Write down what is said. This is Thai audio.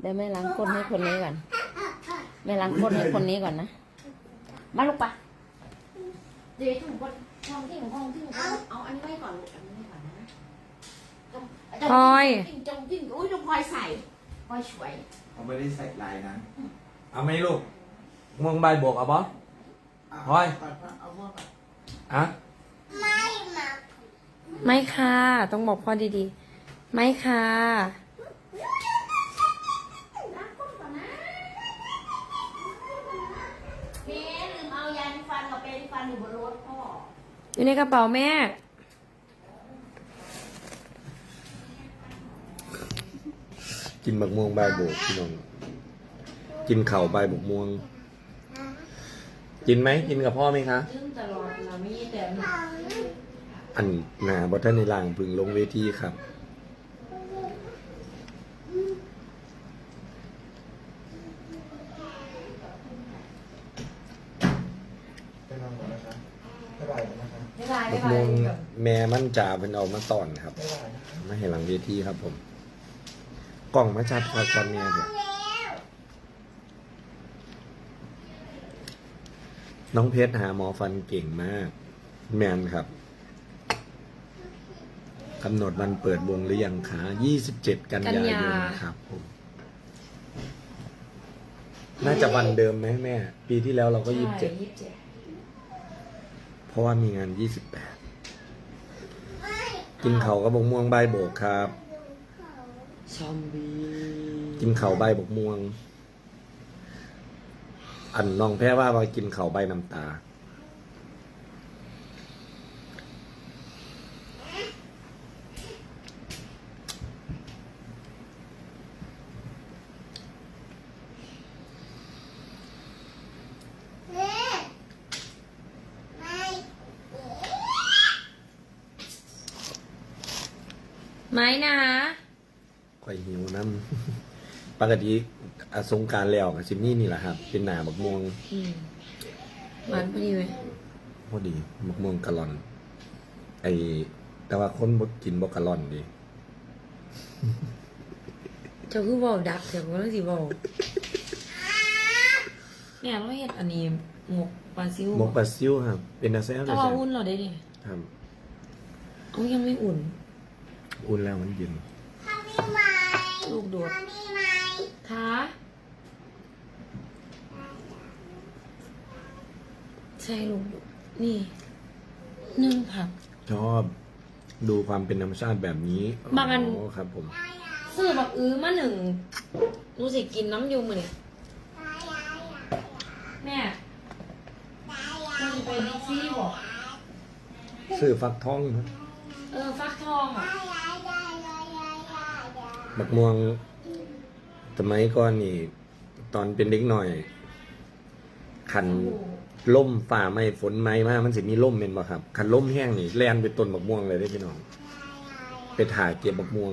เดี๋ยวแม่ล้างก้นให้คนนี้ก่อน แม่ล้างก้นให้คนนี้ก่อนนะ มาลูกปะเดี๋ยวถุงก้นห้องที่ของห้องที่ของห้องเอาอันนี้ไว้ก่อนลูกอันนี้ไว้ก่อนนะจงพลอยจงจงจงอุ้ยจงพลอยใส่พลอยช่วยเขาไม่ได้ใส่ลายนั้นเอาไหมลูกม่วงใบบวกเอาปะพลอยเอาม่วงก่อนอะไม่ค่ะ ต้องบอกพ่อดีๆ ไม่ค่ะ ล้างก้นก่อนนะแม่ลืมเอายาสีฟัน กับเปรย์ฟันอยู่บนรถพ่อ อยู่ในกระเป๋าแม่ กินบักม่วงใบบวกพี่น้อง กินเข่าวใบบกม่วง กินไหมกินกับพ่อไหมคะลืมตลอดเราไม่แต่อันหนาบอท่านในล่างพึงลงเวทีครับ ไปนอนก่อนนะครับบ๊ายบายก่อนนะครั บไม่ได้บัไม่กได้ม่วงแม่มั่นจ่าเป็นเอามาตอนครับบ๊ายบายนะครับมาให้หลังเวทีครับผม กล่องมาชัดครับชัดเนี่ยเดี๋ยวน้องเพชรหาหมอฟันเก่งมาก แมนครับกำหนดวันเปิดวงหรือยังคะ27 กันยายนครับผมน่าจะวันเดิมไหมแม่ ปีที่แล้วเราก็ยี่27สิบ เจ็ดเพราะว่ามีงาน28กินเขาวกับบกม่วงใบายโบกครับ ซอมบี้กินเขาวใบบกม่วง อันน้องแพ้ว่าว่ากินเขาวใบน้ำตา ไม่นะข่อยหิวน้ำปกติอาสงกรารแล้วกับซิมนี่นี่แหละครับ เป็นหนาบักม่วงอืมหวานพอดีไหมพอดีบักม่วงกะลอน ไอแต่ว่าคนบกินบกกะลอนดีเจ้าคือเบาดักเดี๋ยวก็ต้องสิเบาเนี่ยเราเห็นอันนี้หมกปลาซิวมกปลาซิวครับ เป็นอาแซ่บเลถ้ายว่าอุ่นเราได้ดิครับเอายังไม่อุ่น อุ่นแล้วมันเย็นลูกโดดคะใช่ลูกโดดนี่นึ่งผัก ชอบดูความเป็นธรรมชาติแบบนี้บางอันอ๋อครับผม ซื้อบักอื้อมาหนึ่งรู้สิกินน้ำยูมือเนี่ยแม่มันจะไปบิ๊กซี่บอกซื้อฟักทองครับ เออฟักทองอะบักม่วงสมัยก่อนนี่ ตอนเป็นเด็กหน่อย ขันล่มฝ่าไหม้ฝนไหม้มากมันสิมีล่มเป็นบ่ครับขันล่มแห้งนี่แลนไปต้นบักม่วงเลยได้อพี่น้อง ไปถ่ายเก็บบักม่วง